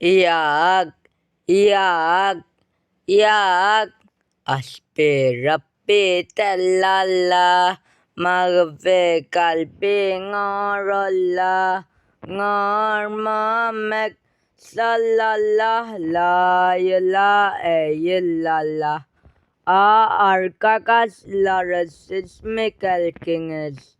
Yak, yak, yak. Aspirapi telala, magve kalbi ngorola, ngormamek salala, la la e la. Aa arkadaşlar siz mi geldiniz?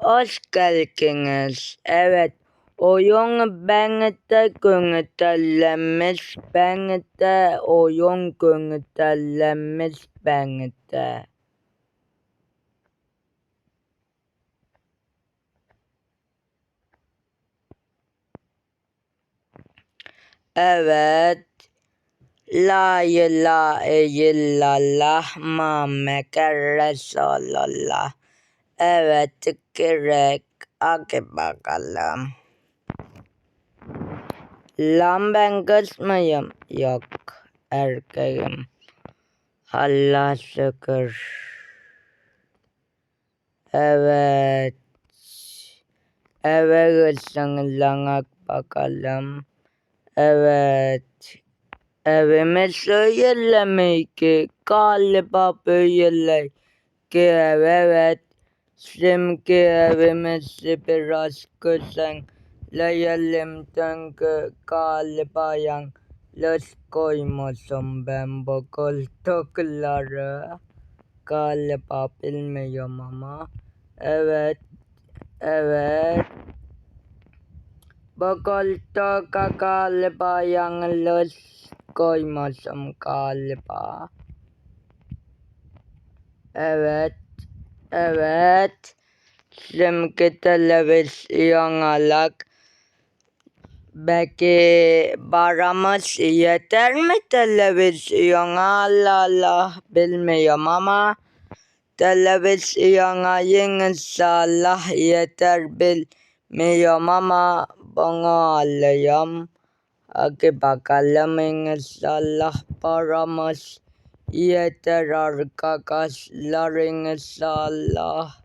Hoş geldiniz. Evet. Oyun beni de gönderlemiş. Beni de oyun gönderlemiş beni de. Evet. La ilahe illallah Muhammed Resulullah. Evet gerek. Hadi bakalım. Lan ben kız mıyım? Yok. Erkeğim. Allah şükür. Evet. Evet ısınlanak bakalım. Evet. Evime söylemeyi ki galiba böyle ki evet. Şimdi evimizi biraz güzelleyelim çünkü galiba yanlış koymuşum ben bu koltukları. Galiba bilmiyorum ama. Evet. Evet. Bu koltuğa galiba yanlış koymuşum galiba. Evet. Evet. Şimdi televizyon alak. Belki paramız yeter mi televizyona? Allah Allah bilmiyorum ama televizyona inşallah yeter bilmiyorum ama bunu alayım. Hadi bakalım inşallah paramız yeter arkadaşlar inşallah.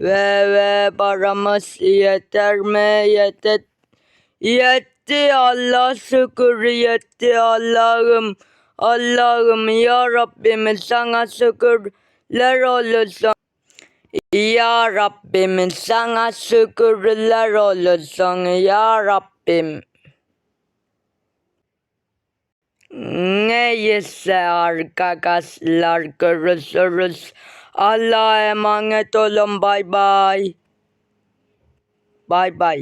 Ve ve paramız yeter mi? Yeter. Yetti Allah şükür yetti Allah'ım. Allah'ım ya Rabbim sana şükürler olsun. Ya Rabbim sana şükürler olsun ya Rabbim. Neyse arkadaşlar görüşürüz. Allah'a emanet olun bay bay. Bay bay.